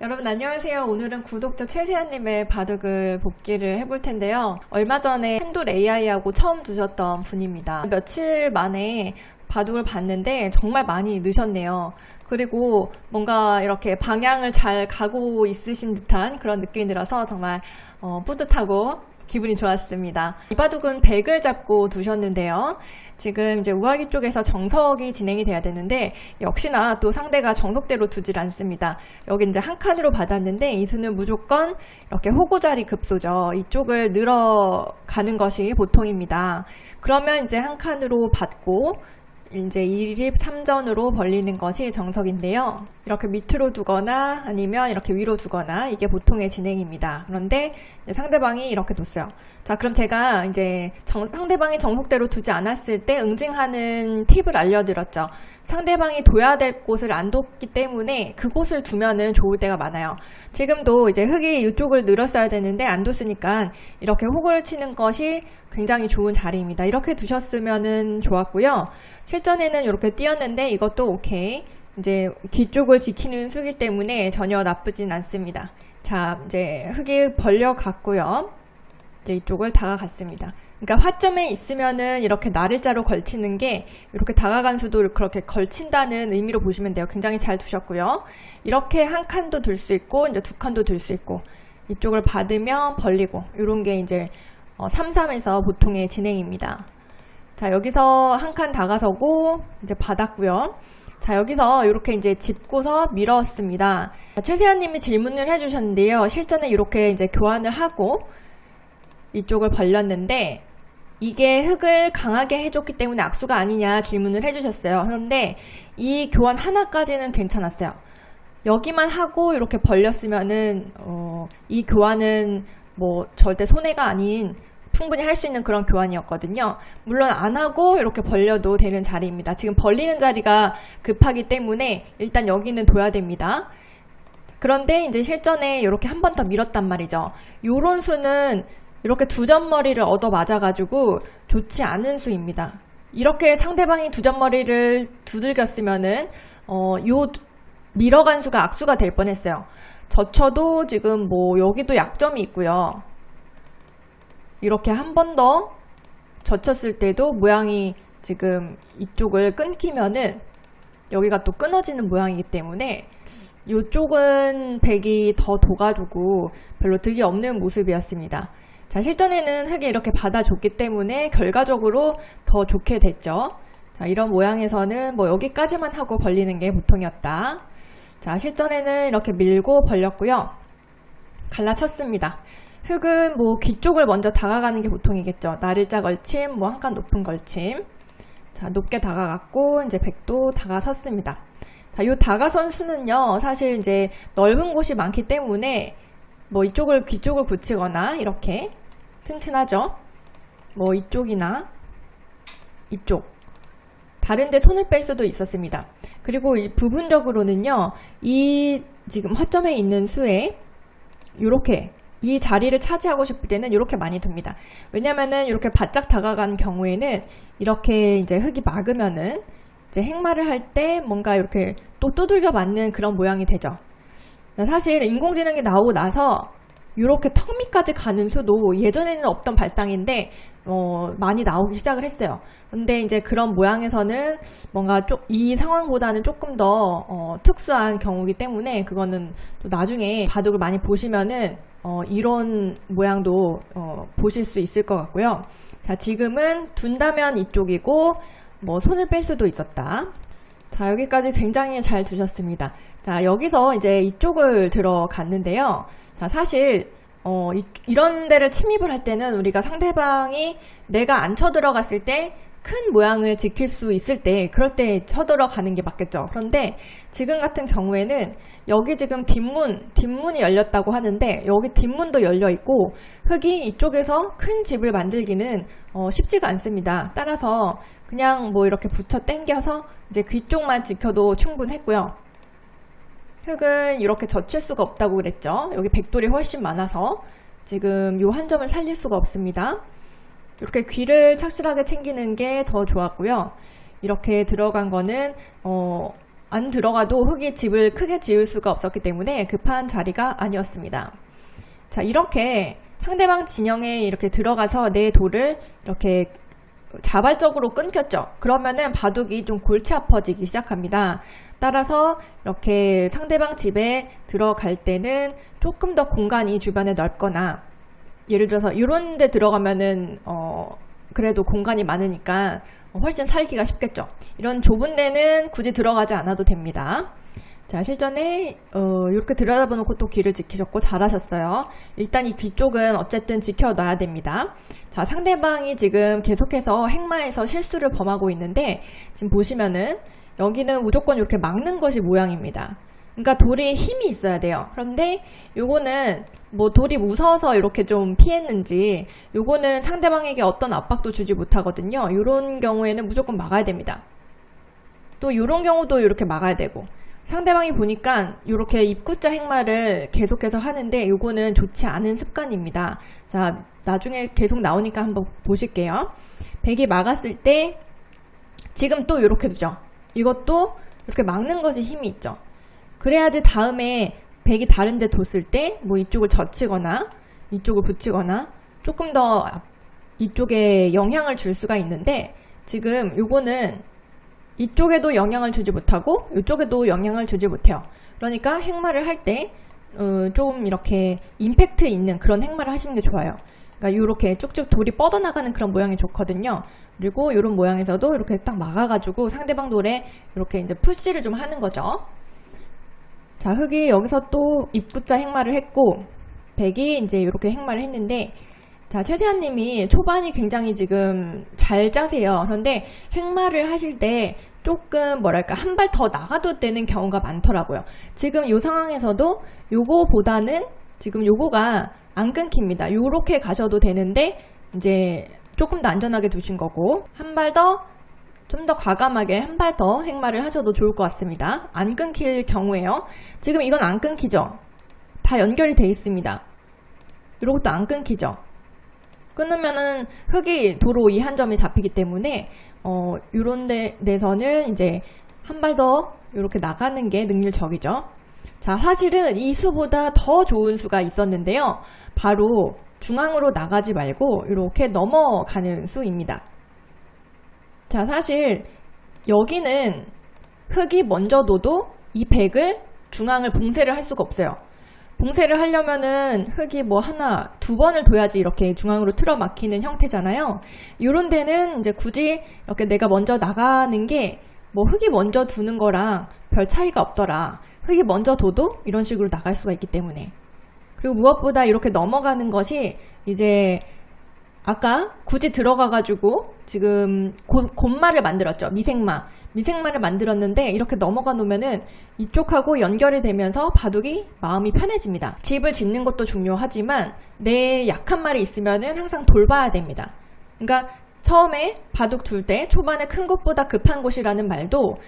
여러분 안녕하세요. 오늘은 구독자 최세아님의 바둑을 복기를 해볼 텐데요. 얼마 전에 핸돌 AI하고 처음 두셨던 분입니다. 며칠 만에 바둑을 봤는데 정말 많이 느셨네요. 그리고 뭔가 이렇게 방향을 잘 가고 있으신 듯한 그런 느낌이 들어서 정말 어, 뿌듯하고 기분이 좋았습니다. 이 바둑은 100을 잡고 두셨는데요. 지금 이제 우아기 쪽에서 정석이 진행이 돼야 되는데 역시나 또 상대가 정석대로 두질 않습니다. 여기 이제 한 칸으로 받았는데 이 수는 무조건 이렇게 호구자리 급소죠. 이쪽을 늘어가는 것이 보통입니다. 그러면 이제 한 칸으로 받고 이제 1입 3전으로 벌리는 것이 정석인데요. 이렇게 밑으로 두거나 아니면 이렇게 위로 두거나 이게 보통의 진행입니다. 그런데 상대방이 이렇게 뒀어요. 자, 그럼 제가 이제 정- 상대방이 정석대로 두지 않았을 때 응징하는 팁을 알려드렸죠. 상대방이 둬야 될 곳을 안 뒀기 때문에 그곳을 두면은 좋을 때가 많아요. 지금도 이제 흙이 이쪽을 늘었어야 되는데 안 뒀으니까 이렇게 호구를 치는 것이 굉장히 좋은 자리입니다. 이렇게 두셨으면은 좋았고요. 실전에는 이렇게 띄었는데 이것도 오케이. 이제 뒤쪽을 지키는 수기 때문에 전혀 나쁘진 않습니다. 자, 이제 흙이 벌려 갔고요. 이제 이쪽을 다가갔습니다. 그러니까 화점에 있으면은 이렇게 나를자로 걸치는 게 이렇게 다가간 수도 그렇게 걸친다는 의미로 보시면 돼요. 굉장히 잘 두셨고요. 이렇게 한 칸도 둘 수 있고 이제 두 칸도 둘 수 있고 이쪽을 받으면 벌리고 이런 게 이제 어, 3, 3에서 보통의 진행입니다. 자, 여기서 한 칸 다가서고 이제 받았고요. 자, 여기서 이렇게 이제 짚고서 밀었습니다. 자, 최세현 님이 질문을 해 주셨는데요. 실전에 이렇게 이제 교환을 하고 이쪽을 벌렸는데 이게 흙을 강하게 해줬기 때문에 악수가 아니냐 질문을 해주셨어요. 그런데 이 교환 하나까지는 괜찮았어요. 여기만 하고 이렇게 벌렸으면은 어, 이 교환은 뭐 절대 손해가 아닌 충분히 할 수 있는 그런 교환이었거든요. 물론 안 하고 이렇게 벌려도 되는 자리입니다. 지금 벌리는 자리가 급하기 때문에 일단 여기는 둬야 됩니다. 그런데 이제 실전에 이렇게 한 번 더 밀었단 말이죠. 요런 수는 이렇게 두 점머리를 얻어 맞아가지고 좋지 않은 수입니다. 이렇게 상대방이 두 점머리를 두들겼으면은 어, 요 밀어간 수가 악수가 될 뻔했어요. 저쳐도 지금 뭐 여기도 약점이 있고요. 이렇게 한 번 더 젖혔을 때도 모양이 지금 이쪽을 끊기면은 여기가 또 끊어지는 모양이기 때문에 이쪽은 백이 더 도가지고 별로 득이 없는 모습이었습니다. 자, 실전에는 흙이 이렇게 받아줬기 때문에 결과적으로 더 좋게 됐죠. 자, 이런 모양에서는 뭐 여기까지만 하고 벌리는 게 보통이었다. 자, 실전에는 이렇게 밀고 벌렸고요. 갈라쳤습니다. 흙은 뭐 귀 쪽을 먼저 다가가는 게 보통이겠죠. 나를자 걸침, 뭐 한 칸 높은 걸침. 자, 높게 다가갔고, 이제 백도 다가섰습니다. 자, 요 다가선 수는요, 사실 이제 넓은 곳이 많기 때문에, 뭐 이쪽을, 귀 쪽을 붙이거나, 이렇게, 튼튼하죠? 뭐 이쪽이나, 이쪽. 다른데 손을 뺄 수도 있었습니다. 그리고 이 부분적으로는요, 이 지금 화점에 있는 수에, 요렇게, 이 자리를 차지하고 싶을 때는 이렇게 많이 둡니다. 왜냐면은 이렇게 바짝 다가간 경우에는 이렇게 이제 흙이 막으면은 이제 행마를 할 때 뭔가 이렇게 또 두들겨 맞는 그런 모양이 되죠. 사실 인공지능이 나오고 나서 이렇게 턱 밑까지 가는 수도 예전에는 없던 발상인데 어, 많이 나오기 시작을 했어요. 근데 이제 그런 모양에서는 뭔가 좀이 상황보다는 조금 더 어, 특수한 경우이기 때문에 그거는 또 나중에 바둑을 많이 보시면은 어, 이런 모양도 어, 보실 수 있을 것 같고요. 자, 지금은 둔다면 이쪽이고 뭐 손을 뺄 수도 있었다. 자, 여기까지 굉장히 잘 두셨습니다. 자, 여기서 이제 이쪽을 들어갔는데요. 자, 사실, 어, 이, 런 데를 침입을 할 때는 우리가 상대방이 내가 안 쳐들어갔을 때 큰 모양을 지킬 수 있을 때, 그럴 때 쳐들어가는 게 맞겠죠. 그런데 지금 같은 경우에는 여기 지금 뒷문, 뒷문이 열렸다고 하는데 여기 뒷문도 열려 있고 흙이 이쪽에서 큰 집을 만들기는 어, 쉽지가 않습니다. 따라서 그냥 뭐 이렇게 붙여 당겨서 이제 귀 쪽만 지켜도 충분했고요. 흙은 이렇게 젖힐 수가 없다고 그랬죠. 여기 백돌이 훨씬 많아서 지금 요 한 점을 살릴 수가 없습니다. 이렇게 귀를 착실하게 챙기는 게 더 좋았고요. 이렇게 들어간 거는 어 안 들어가도 흙이 집을 크게 지을 수가 없었기 때문에 급한 자리가 아니었습니다. 자, 이렇게 상대방 진영에 이렇게 들어가서 내 돌을 이렇게 자발적으로 끊겼죠. 그러면은 바둑이 좀 골치 아파지기 시작합니다. 따라서 이렇게 상대방 집에 들어갈 때는 조금 더 공간이 주변에 넓거나 예를 들어서 이런 데 들어가면은 어 그래도 공간이 많으니까 훨씬 살기가 쉽겠죠. 이런 좁은 데는 굳이 들어가지 않아도 됩니다. 자, 실전에 어, 이렇게 들여다보놓고 또 귀를 지키셨고 잘하셨어요. 일단 이 귀 쪽은 어쨌든 지켜놔야 됩니다. 자, 상대방이 지금 계속해서 행마에서 실수를 범하고 있는데 지금 보시면은 여기는 무조건 이렇게 막는 것이 모양입니다. 그러니까 돌에 힘이 있어야 돼요. 그런데 요거는 뭐 돌이 무서워서 이렇게 좀 피했는지 요거는 상대방에게 어떤 압박도 주지 못하거든요. 이런 경우에는 무조건 막아야 됩니다. 또 이런 경우도 이렇게 막아야 되고 상대방이 보니까 이렇게 입구자 행마를 계속해서 하는데 요거는 좋지 않은 습관입니다. 자, 나중에 계속 나오니까 한번 보실게요. 백이 막았을 때 지금 또 이렇게 두죠. 이것도 이렇게 막는 것이 힘이 있죠. 그래야지 다음에 백이 다른 데 뒀을 때 뭐 이쪽을 젖히거나 이쪽을 붙이거나 조금 더 이쪽에 영향을 줄 수가 있는데 지금 요거는 이쪽에도 영향을 주지 못하고 이쪽에도 영향을 주지 못해요. 그러니까 행마를 할때 어, 좀 이렇게 임팩트 있는 그런 행마를 하시는 게 좋아요. 그러니까 이렇게 쭉쭉 돌이 뻗어나가는 그런 모양이 좋거든요. 그리고 이런 모양에서도 이렇게 딱 막아가지고 상대방 돌에 이렇게 이제 푸시를 좀 하는 거죠. 자, 흑이 여기서 또 입구자 행마를 했고, 백이 이제 이렇게 행마를 했는데, 자, 최세한 님이 초반이 굉장히 지금 잘 짜세요. 그런데 행마를 하실 때 조금 뭐랄까 한 발 더 나가도 되는 경우가 많더라고요. 지금 이 상황에서도 요거보다는 지금 요거가 안 끊깁니다. 요렇게 가셔도 되는데 이제 조금 더 안전하게 두신 거고 한 발 더 좀 더 과감하게 한 발 더 행마를 하셔도 좋을 것 같습니다. 안 끊길 경우에요. 지금 이건 안 끊기죠. 다 연결이 돼 있습니다. 이것도 안 끊기죠. 끊으면은 흙이 도로 이 한 점이 잡히기 때문에 어 요런 데, 데서는 이제 한 발 더 이렇게 나가는 게 능률적이죠. 자, 사실은 이 수보다 더 좋은 수가 있었는데요. 바로 중앙으로 나가지 말고 이렇게 넘어가는 수입니다. 자, 사실 여기는 흙이 먼저 둬도 이 백을 중앙을 봉쇄를 할 수가 없어요. 봉쇄를 하려면은 흙이 뭐 하나, 두 번을 둬야지 이렇게 중앙으로 틀어 막히는 형태잖아요. 이런 데는 이제 굳이 이렇게 내가 먼저 나가는 게 뭐 흙이 먼저 두는 거랑 별 차이가 없더라. 흙이 먼저 둬도 이런 식으로 나갈 수가 있기 때문에. 그리고 무엇보다 이렇게 넘어가는 것이 이제 아까 굳이 들어가가지고 지금 고, 곤마를 만들었죠. 미생마. 미생마를 만들었는데 이렇게 넘어가 놓으면은 이쪽하고 연결이 되면서 바둑이 마음이 편해집니다. 집을 짓는 것도 중요하지만 내 약한 말이 있으면은 항상 돌봐야 됩니다. 그러니까 처음에 바둑 둘 때 초반에 큰 곳보다 급한 곳이라는 말도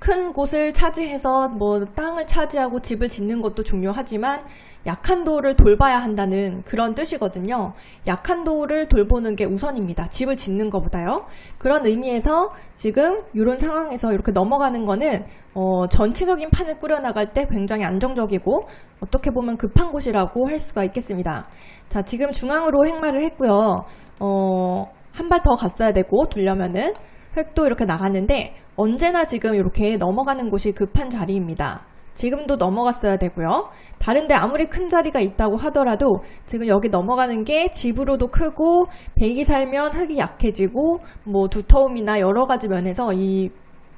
큰 곳을 차지해서 뭐 땅을 차지하고 집을 짓는 것도 중요하지만 약한 도를 돌봐야 한다는 그런 뜻이거든요. 약한 도를 돌보는 게 우선입니다. 집을 짓는 것보다요. 그런 의미에서 지금 이런 상황에서 이렇게 넘어가는 거는 어, 전체적인 판을 꾸려나갈 때 굉장히 안정적이고 어떻게 보면 급한 곳이라고 할 수가 있겠습니다. 자, 지금 중앙으로 행마를 했고요. 어, 한 발 더 갔어야 되고 두려면은 획도 이렇게 나갔는데 언제나 지금 이렇게 넘어가는 곳이 급한 자리입니다. 지금도 넘어갔어야 되고요. 다른데 아무리 큰 자리가 있다고 하더라도 지금 여기 넘어가는 게 집으로도 크고 백이 살면 흙이 약해지고 뭐 두터움이나 여러 가지 면에서 이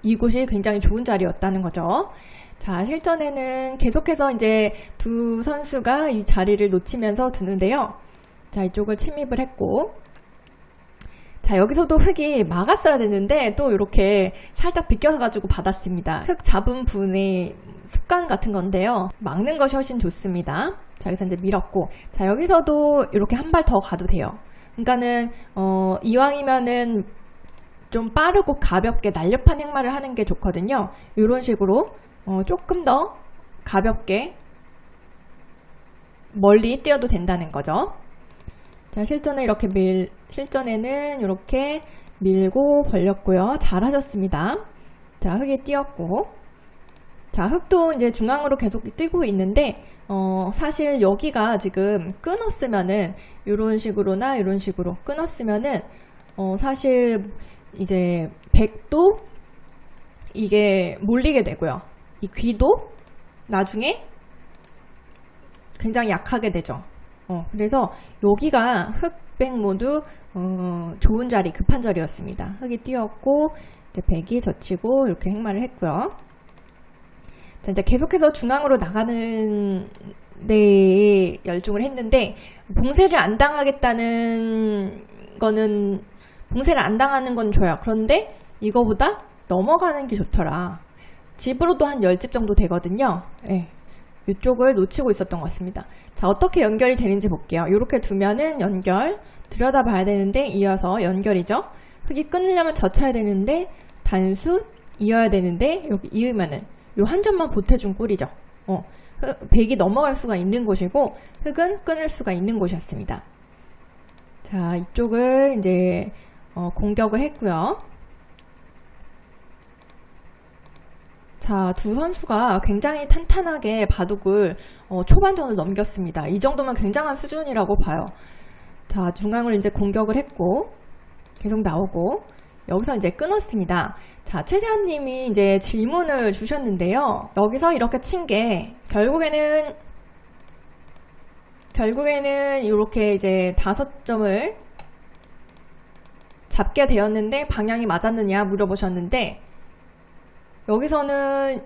이곳이 굉장히 좋은 자리였다는 거죠. 자, 실전에는 계속해서 이제 두 선수가 이 자리를 놓치면서 두는데요. 자, 이쪽을 침입을 했고 자, 여기서도 흙이 막았어야 되는데 또 이렇게 살짝 비껴가지고 받았습니다. 흙 잡은 분의 습관 같은 건데요. 막는 것이 훨씬 좋습니다. 자, 여기서 이제 밀었고. 자, 여기서도 이렇게 한 발 더 가도 돼요. 그러니까는, 어, 이왕이면은 좀 빠르고 가볍게 날렵한 행마를 하는 게 좋거든요. 이런 식으로, 어, 조금 더 가볍게 멀리 뛰어도 된다는 거죠. 자, 실전에 이렇게 밀, 실전에는 이렇게 밀고 벌렸고요. 잘하셨습니다. 자, 흙이 띄었고. 자, 흙도 이제 중앙으로 계속 뛰고 있는데, 어, 사실 여기가 지금 끊었으면은, 이런 식으로나 이런 식으로 끊었으면은, 어, 사실 이제 백도 이게 몰리게 되고요. 이 귀도 나중에 굉장히 약하게 되죠. 어, 그래서 여기가 흙 백 모두 어, 좋은 자리, 급한 자리였습니다. 흙이 뛰었고 이제 백이 젖히고 이렇게 행마를 했고요. 자, 이제 계속해서 중앙으로 나가는 데에 열중을 했는데 봉쇄를 안 당하겠다는 거는 봉쇄를 안 당하는 건 좋아요. 그런데 이거보다 넘어가는 게 좋더라. 집으로도 한 10집 정도 되거든요. 네. 이쪽을 놓치고 있었던 것 같습니다. 자, 어떻게 연결이 되는지 볼게요. 이렇게 두면은 연결, 들여다봐야 되는데 이어서 연결이죠. 흙이 끊으려면 젖혀야 되는데 단수 이어야 되는데 여기 이으면은 요 한 점만 보태준 꼴이죠. 어, 흑- 백이 넘어갈 수가 있는 곳이고 흙은 끊을 수가 있는 곳이었습니다. 자, 이쪽을 이제 어, 공격을 했고요. 자, 두 선수가 굉장히 탄탄하게 바둑을 어, 초반전을 넘겼습니다. 이 정도면 굉장한 수준이라고 봐요. 자, 중앙을 이제 공격을 했고 계속 나오고 여기서 이제 끊었습니다. 자, 최세한 님이 이제 질문을 주셨는데요. 여기서 이렇게 친 게 결국에는 결국에는 이렇게 이제 다섯 점을 잡게 되었는데 방향이 맞았느냐 물어보셨는데 여기서는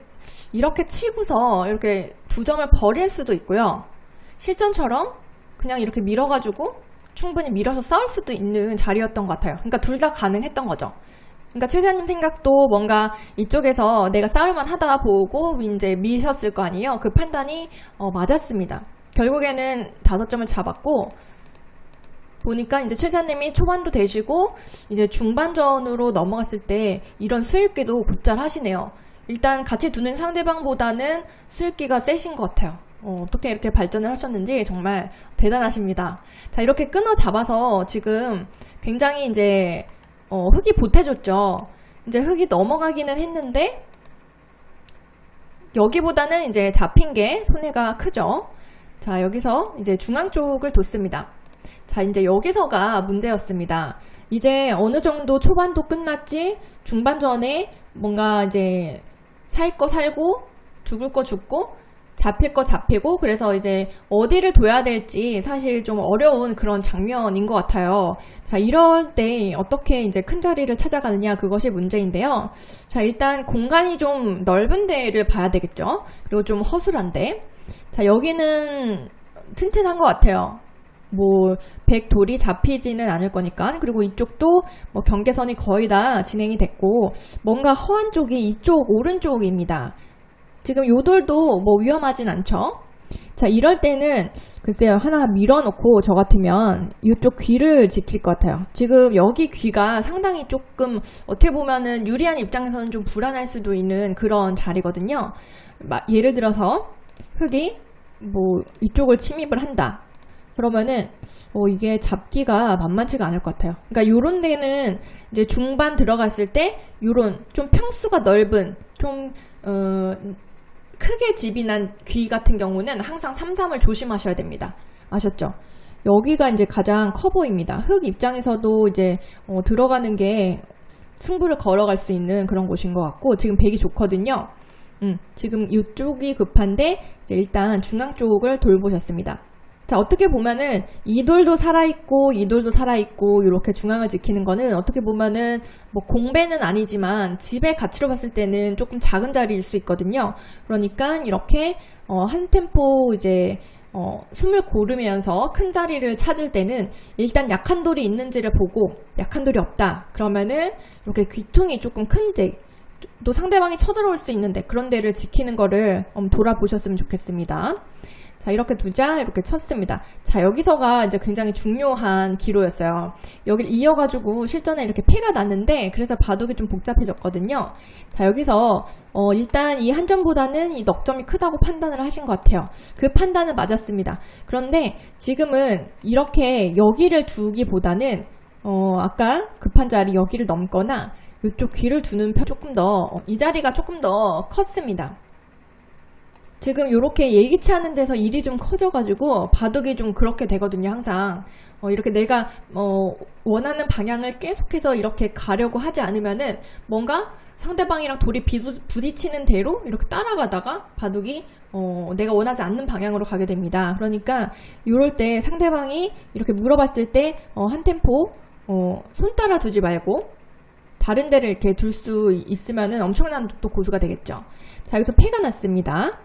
이렇게 치고서 이렇게 두 점을 버릴 수도 있고요. 실전처럼 그냥 이렇게 밀어가지고 충분히 밀어서 싸울 수도 있는 자리였던 것 같아요. 그러니까 둘 다 가능했던 거죠. 그러니까 최세아님 생각도 뭔가 이쪽에서 내가 싸울만 하다 보고 이제 미셨을 거 아니에요. 그 판단이 어, 맞았습니다. 결국에는 다섯 점을 잡았고 보니까 이제 최사님이 초반도 되시고 이제 중반전으로 넘어갔을 때 이런 수입기도 곧잘 하시네요. 일단 같이 두는 상대방보다는 수입기가 세신 것 같아요. 어, 어떻게 이렇게 발전을 하셨는지 정말 대단하십니다. 자, 이렇게 끊어 잡아서 지금 굉장히 이제 어, 흙이 보태줬죠. 이제 흙이 넘어가기는 했는데 여기보다는 이제 잡힌 게 손해가 크죠. 자, 여기서 이제 중앙 쪽을 뒀습니다. 자, 이제 여기서가 문제였습니다. 이제 어느 정도 초반도 끝났지, 중반전에 뭔가 이제 살 거 살고, 죽을 거 죽고, 잡힐 거 잡히고, 그래서 이제 어디를 둬야 될지 사실 좀 어려운 그런 장면인 것 같아요. 자, 이럴 때 어떻게 이제 큰 자리를 찾아가느냐, 그것이 문제인데요. 자, 일단 공간이 좀 넓은 데를 봐야 되겠죠? 그리고 좀 허술한데. 자, 여기는 튼튼한 것 같아요. 뭐, 백돌이 잡히지는 않을 거니까. 그리고 이쪽도 뭐 경계선이 거의 다 진행이 됐고, 뭔가 허한 쪽이 이쪽 오른쪽입니다. 지금 요 돌도 뭐 위험하진 않죠? 자, 이럴 때는 글쎄요, 하나 밀어놓고 저 같으면 이쪽 귀를 지킬 것 같아요. 지금 여기 귀가 상당히 조금 어떻게 보면은 유리한 입장에서는 좀 불안할 수도 있는 그런 자리거든요. 마- 예를 들어서 흙이 뭐 이쪽을 침입을 한다. 그러면은 어 이게 잡기가 만만치가 않을 것 같아요. 그러니까 요런 데는 이제 중반 들어갔을 때 요런 좀 평수가 넓은 좀 어, 크게 집이 난 귀 같은 경우는 항상 3-3을 조심하셔야 됩니다. 아셨죠? 여기가 이제 가장 커 보입니다. 흙 입장에서도 이제 어, 들어가는 게 승부를 걸어갈 수 있는 그런 곳인 것 같고 지금 백이 좋거든요. 음, 지금 이쪽이 급한데 일단 중앙 쪽을 돌보셨습니다. 자, 어떻게 보면은 이 돌도 살아있고 이 돌도 살아있고 이렇게 중앙을 지키는 거는 어떻게 보면은 뭐 공배는 아니지만 집의 가치로 봤을 때는 조금 작은 자리일 수 있거든요. 그러니까 이렇게 어, 한 템포 이제 어, 숨을 고르면서 큰 자리를 찾을 때는 일단 약한 돌이 있는지를 보고 약한 돌이 없다. 그러면은 이렇게 귀퉁이 조금 큰 데 또 상대방이 쳐들어올 수 있는데 그런 데를 지키는 거를 한번 돌아보셨으면 좋겠습니다. 자, 이렇게 두자, 이렇게 쳤습니다. 자, 여기서가 이제 굉장히 중요한 기로였어요. 여기를 이어가지고 실전에 이렇게 패가 났는데, 그래서 바둑이 좀 복잡해졌거든요. 자, 여기서, 어, 일단 이 한 점보다는 이 넉점이 크다고 판단을 하신 것 같아요. 그 판단은 맞았습니다. 그런데 지금은 이렇게 여기를 두기보다는, 어, 아까 급한 자리 여기를 넘거나, 이쪽 귀를 두는 편 조금 더, 어, 이 자리가 조금 더 컸습니다. 지금 이렇게 예기치 않은 데서 일이 좀 커져가지고 바둑이 좀 그렇게 되거든요, 항상. 어, 이렇게 내가, 어, 원하는 방향을 계속해서 이렇게 가려고 하지 않으면은 뭔가 상대방이랑 돌이 부딪히는 대로 이렇게 따라가다가 바둑이, 어, 내가 원하지 않는 방향으로 가게 됩니다. 그러니까, 이럴 때 상대방이 이렇게 물어봤을 때, 어, 한 템포, 어, 손 따라 두지 말고, 다른 데를 이렇게 둘 수 있으면은 엄청난 또 고수가 되겠죠. 자, 여기서 패가 났습니다.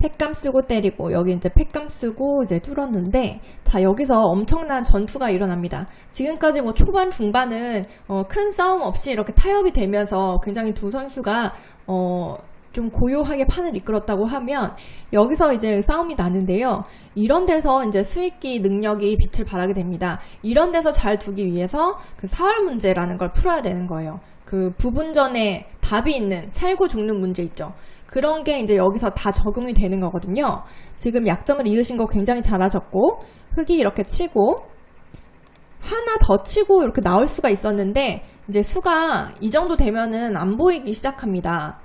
팩감 쓰고 때리고 여기 이제 팩감 쓰고 이제 뚫었는데 자 여기서 엄청난 전투가 일어납니다. 지금까지 뭐 초반 중반은 어, 큰 싸움 없이 이렇게 타협이 되면서 굉장히 두 선수가 어, 좀 고요하게 판을 이끌었다고 하면 여기서 이제 싸움이 나는데요. 이런 데서 이제 수익기 능력이 빛을 발하게 됩니다. 이런 데서 잘 두기 위해서 그 사활 문제라는 걸 풀어야 되는 거예요. 그 부분전에 답이 있는 살고 죽는 문제 있죠. 그런 게 이제 여기서 다 적용이 되는 거거든요. 지금 약점을 잃으신 거 굉장히 잘하셨고 흙이 이렇게 치고 하나 더 치고 이렇게 나올 수가 있었는데 이제 수가 이 정도 되면은 안 보이기 시작합니다.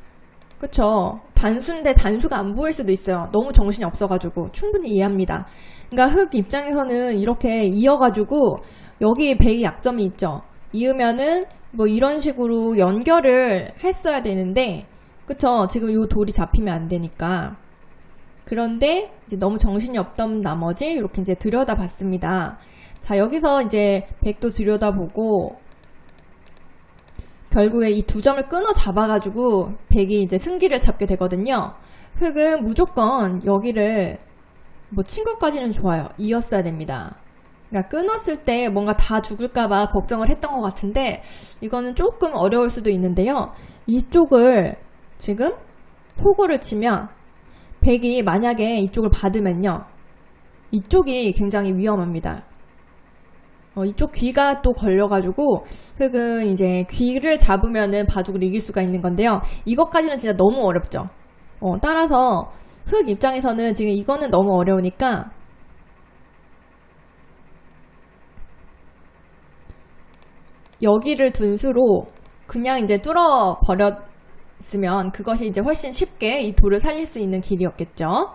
그쵸. 단수인데 단수가 안 보일 수도 있어요. 너무 정신이 없어가지고 충분히 이해합니다. 그러니까 흙 입장에서는 이렇게 이어가지고 여기 배의 약점이 있죠. 이으면은 뭐 이런 식으로 연결을 했어야 되는데 그쵸. 지금 이 돌이 잡히면 안 되니까. 그런데 이제 너무 정신이 없던 나머지 이렇게 이제 들여다 봤습니다. 자, 여기서 이제 백도 들여다 보고 결국에 이 두 점을 끊어 잡아가지고 백이 이제 승기를 잡게 되거든요. 흑은 무조건 여기를 뭐 친구까지는 좋아요. 이었어야 됩니다. 그러니까 끊었을 때 뭔가 다 죽을까봐 걱정을 했던 것 같은데 이거는 조금 어려울 수도 있는데요. 이쪽을 지금 포구를 치면 백이 만약에 이쪽을 받으면요. 이쪽이 굉장히 위험합니다. 어, 이쪽 귀가 또 걸려가지고 흑은 이제 귀를 잡으면은 바둑을 이길 수가 있는 건데요. 이것까지는 진짜 너무 어렵죠. 어, 따라서 흑 입장에서는 지금 이거는 너무 어려우니까 여기를 둔 수로 그냥 이제 뚫어 버 렸으면 그것이 이제 훨씬 쉽게 이 돌을 살릴 수 있는 길이었겠죠.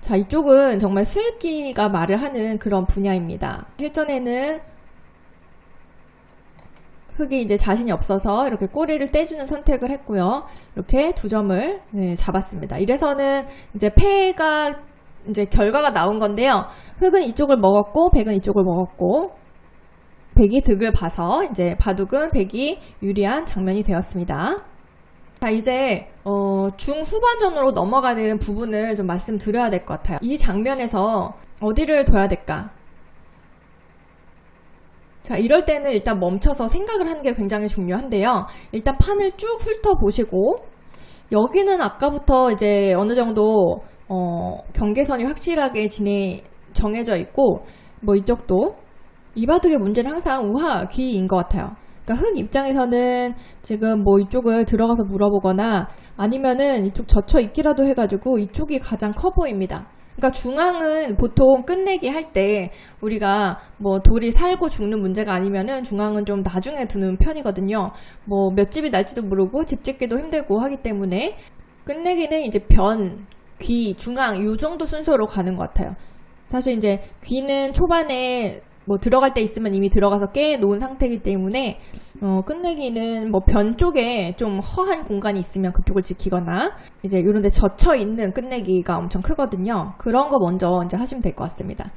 자, 이쪽은 정말 수익기가 말을 하는 그런 분야입니다. 실전에는 흑이 이제 자신이 없어서 이렇게 꼬리를 떼주는 선택을 했고요. 이렇게 두 점을 네, 잡았습니다. 이래서는 이제 패가 이제 결과가 나온 건데요. 흑은 이쪽을 먹었고 백은 이쪽을 먹었고 백이 득을 봐서 이제 바둑은 백이 유리한 장면이 되었습니다. 자 이제 어, 중후반전으로 넘어가는 부분을 좀 말씀드려야 될 것 같아요. 이 장면에서 어디를 둬야 될까? 자, 이럴 때는 일단 멈춰서 생각을 하는 게 굉장히 중요한데요. 일단 판을 쭉 훑어보시고, 여기는 아까부터 이제 어느 정도, 어, 경계선이 확실하게 진행, 정해져 있고, 뭐 이쪽도, 이 바둑의 문제는 항상 우하, 귀인 것 같아요. 그러니까 흑 입장에서는 지금 뭐 이쪽을 들어가서 물어보거나 아니면은 이쪽 젖혀 있기라도 해가지고 이쪽이 가장 커 보입니다. 그러니까 중앙은 보통 끝내기 할 때 우리가 뭐 돌이 살고 죽는 문제가 아니면은 중앙은 좀 나중에 두는 편이거든요. 뭐 몇 집이 날지도 모르고 집 짓기도 힘들고 하기 때문에 끝내기는 이제 변, 귀, 중앙 요 정도 순서로 가는 것 같아요. 사실 이제 귀는 초반에 뭐 들어갈 때 있으면 이미 들어가서 깨 놓은 상태이기 때문에 어, 끝내기는 뭐 변 쪽에 좀 허한 공간이 있으면 그쪽을 지키거나 이제 이런 데 젖혀 있는 끝내기가 엄청 크거든요. 그런 거 먼저 이제 하시면 될 것 같습니다.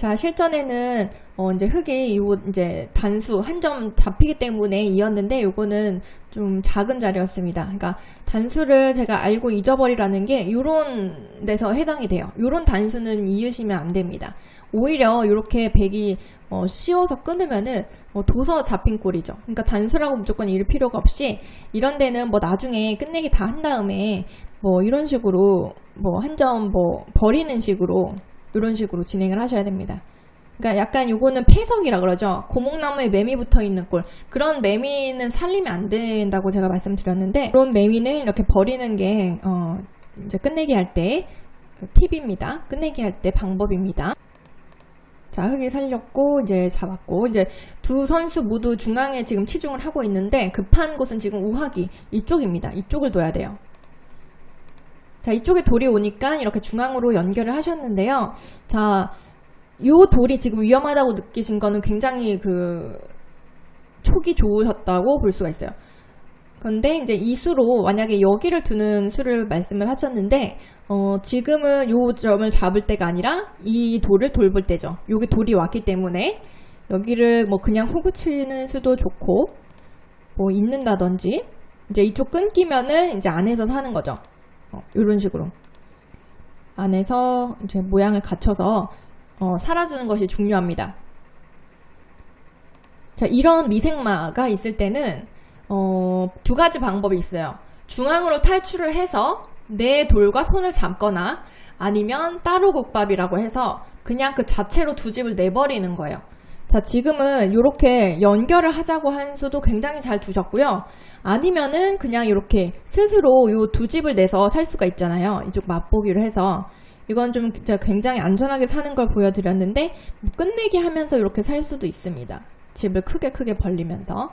자, 실전에는 어 이제 흙이 요 이제 단수 한 점 잡히기 때문에 이었는데 요거는 좀 작은 자리였습니다. 그러니까 단수를 제가 알고 잊어버리라는 게 요런 데서 해당이 돼요. 요런 단수는 이으시면 안 됩니다. 오히려 이렇게 백이 어, 씌워서 끊으면은 어, 도서 잡힌 꼴이죠. 그러니까 단수라고 무조건 잃을 필요가 없이 이런 데는 뭐 나중에 끝내기 다 한 다음에 뭐 이런 식으로 뭐 한 점뭐 버리는 식으로 이런 식으로 진행을 하셔야 됩니다. 그러니까 약간 요거는 폐석이라 그러죠. 고목나무에 매미 붙어 있는 꼴. 그런 매미는 살리면 안 된다고 제가 말씀드렸는데 그런 매미는 이렇게 버리는 게 어, 이제 끝내기 할 때 팁입니다. 끝내기 할 때 방법입니다. 자, 흙이 살렸고, 이제 잡았고, 이제 두 선수 모두 중앙에 지금 치중을 하고 있는데, 급한 곳은 지금 우하기, 이쪽입니다. 이쪽을 둬야 돼요. 자, 이쪽에 돌이 오니까 이렇게 중앙으로 연결을 하셨는데요. 자, 요 돌이 지금 위험하다고 느끼신 거는 굉장히 그 촉이 좋으셨다고 볼 수가 있어요. 그런데 이제 이 수로 만약에 여기를 두는 수를 말씀을 하셨는데 어, 지금은 요 점을 잡을 때가 아니라 이 돌을 돌볼 때죠. 여기 돌이 왔기 때문에 여기를 뭐 그냥 호구 치는 수도 좋고 뭐 있는다든지 이제 이쪽 끊기면은 이제 안에서 사는 거죠. 어, 이런 식으로 안에서 이제 모양을 갖춰서 어, 살아주는 것이 중요합니다. 자, 이런 미생마가 있을 때는 어, 두 가지 방법이 있어요. 중앙으로 탈출을 해서 내 돌과 손을 잡거나 아니면 따로 국밥이라고 해서 그냥 그 자체로 두 집을 내버리는 거예요. 자, 지금은 이렇게 연결을 하자고 한 수도 굉장히 잘 두셨고요. 아니면은 그냥 이렇게 스스로 요두 집을 내서 살 수가 있잖아요. 이쪽 맛보기로 해서. 이건 좀 굉장히 안전하게 사는 걸 보여드렸는데 끝내기 하면서 이렇게 살 수도 있습니다. 집을 크게 크게 벌리면서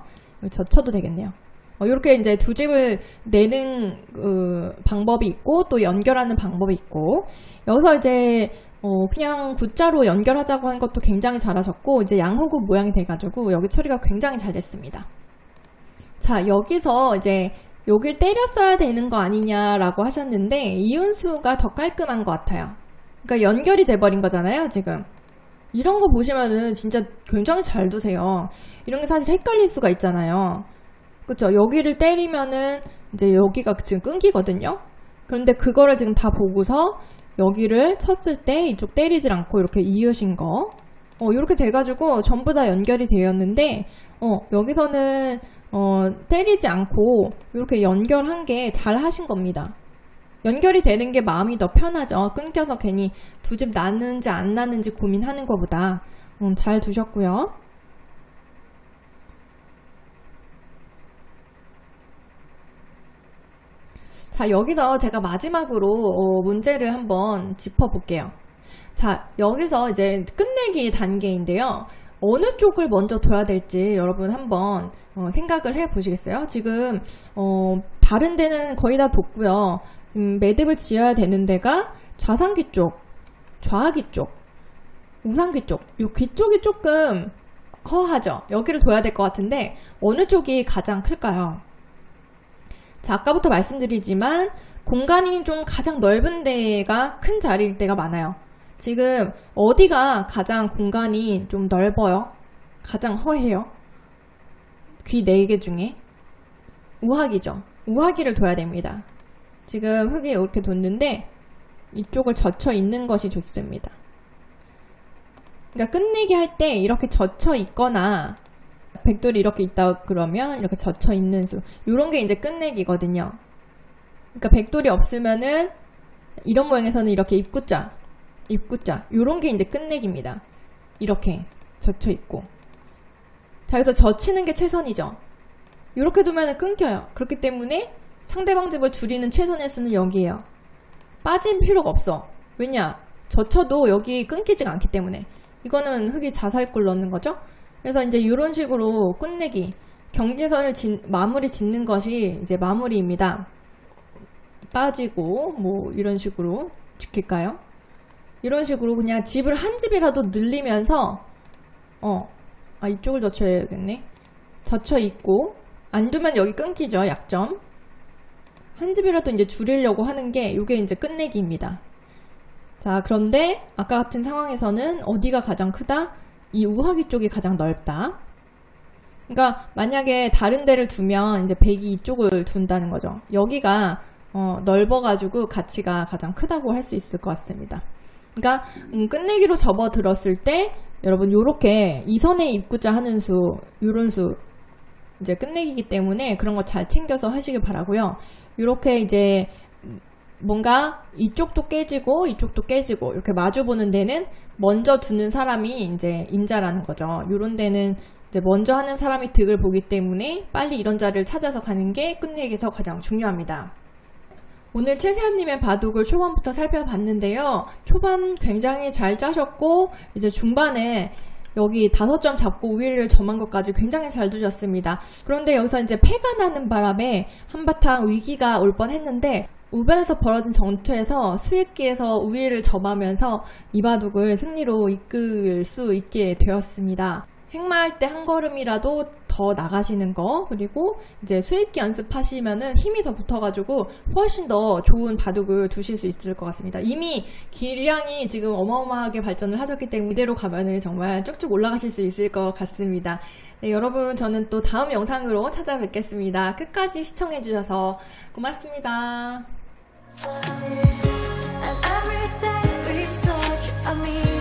젖혀도 되겠네요. 어, 이렇게 이제 두 집을 내는 그 방법이 있고 또 연결하는 방법이 있고 여기서 이제 어, 그냥 붓자로 연결하자고 한 것도 굉장히 잘하셨고 이제 양호구 모양이 돼가지고 여기 처리가 굉장히 잘 됐습니다. 자 여기서 이제 여길 때렸어야 되는 거 아니냐라고 하셨는데 이윤수가 더 깔끔한 것 같아요. 그러니까 연결이 돼버린 거잖아요 지금. 이런 거 보시면은 진짜 굉장히 잘 두세요. 이런 게 사실 헷갈릴 수가 있잖아요. 그쵸? 여기를 때리면은 이제 여기가 지금 끊기거든요? 그런데 그거를 지금 다 보고서 여기를 쳤을 때 이쪽 때리질 않고 이렇게 이으신 거. 어, 이렇게 돼가지고 전부 다 연결이 되었는데, 어, 여기서는, 어, 때리지 않고 이렇게 연결한 게 잘 하신 겁니다. 연결이 되는 게 마음이 더 편하죠. 끊겨서 괜히 두집 나는지 안 나는지 고민하는 것보다 음, 잘 두셨고요. 자, 여기서 제가 마지막으로 어, 문제를 한번 짚어볼게요. 자, 여기서 이제 끝내기 단계인데요. 어느 쪽을 먼저 둬야 될지 여러분 한번 어, 생각을 해 보시겠어요? 지금 어, 다른 데는 거의 다 뒀고요. 지금 매듭을 지어야 되는 데가 좌상귀 쪽, 좌하귀 쪽, 우상귀 쪽. 요 귀 쪽이 조금 허하죠. 여기를 둬야 될 것 같은데 어느 쪽이 가장 클까요? 자, 아까부터 말씀드리지만 공간이 좀 가장 넓은 데가 큰 자리일 때가 많아요. 지금 어디가 가장 공간이 좀 넓어요? 가장 허해요? 귀 4개 중에 우하기죠. 우하기를 둬야 됩니다. 지금 흙이 이렇게 뒀는데 이쪽을 젖혀 있는 것이 좋습니다. 그러니까 끝내기 할 때 이렇게 젖혀 있거나 백돌이 이렇게 있다 그러면 이렇게 젖혀 있는 수 이런 게 이제 끝내기거든요. 그러니까 백돌이 없으면은 이런 모양에서는 이렇게 입구자, 입구자 이런 게 이제 끝내기입니다. 이렇게 젖혀 있고 자 그래서 젖히는 게 최선이죠. 이렇게 두면은 끊겨요. 그렇기 때문에 상대방 집을 줄이는 최선의 수는 여기에요. 빠진 필요가 없어. 왜냐? 젖혀도 여기 끊기지가 않기 때문에 이거는 흙이 자살골 넣는 거죠. 그래서 이제 이런 식으로 끝내기 경계선을 진, 마무리 짓는 것이 이제 마무리입니다. 빠지고 뭐 이런 식으로 지킬까요? 이런 식으로 그냥 집을 한 집이라도 늘리면서 어, 아 이쪽을 젖혀야겠네. 젖혀 있고 안 두면 여기 끊기죠 약점. 한 집이라도 이제 줄이려고 하는 게 이게 이제 끝내기입니다. 자 그런데 아까 같은 상황에서는 어디가 가장 크다? 이 우하기 쪽이 가장 넓다. 그러니까 만약에 다른 데를 두면 이제 백이 이쪽을 둔다는 거죠. 여기가 어, 넓어가지고 가치가 가장 크다고 할 수 있을 것 같습니다. 그러니까 음, 끝내기로 접어들었을 때 여러분 요렇게 이선의 입구자 하는 수 요런 수 이제 끝내기기 때문에 그런 거 잘 챙겨서 하시길 바라고요. 요렇게 이제 뭔가 이쪽도 깨지고 이쪽도 깨지고 이렇게 마주 보는 데는 먼저 두는 사람이 이제 임자라는 거죠. 요런 데는 이제 먼저 하는 사람이 득을 보기 때문에 빨리 이런 자리를 찾아서 가는 게 끝내기에서 가장 중요합니다. 오늘 최세현님의 바둑을 초반부터 살펴봤는데요. 초반 굉장히 잘 짜셨고 이제 중반에 여기 다섯 점 잡고 우위를 점한 것까지 굉장히 잘 두셨습니다. 그런데 여기서 이제 패가 나는 바람에 한바탕 위기가 올 뻔했는데 우변에서 벌어진 전투에서 수익기에서 우위를 점하면서 이 바둑을 승리로 이끌 수 있게 되었습니다. 행마할 때 한 걸음이라도 더 나가시는 거 그리고 이제 수익기 연습하시면은 힘이 더 붙어가지고 훨씬 더 좋은 바둑을 두실 수 있을 것 같습니다. 이미 기량이 지금 어마어마하게 발전을 하셨기 때문에 이대로 가면은 정말 쭉쭉 올라가실 수 있을 것 같습니다. 네, 여러분 저는 또 다음 영상으로 찾아뵙겠습니다. 끝까지 시청해주셔서 고맙습니다. And everything we search, I mean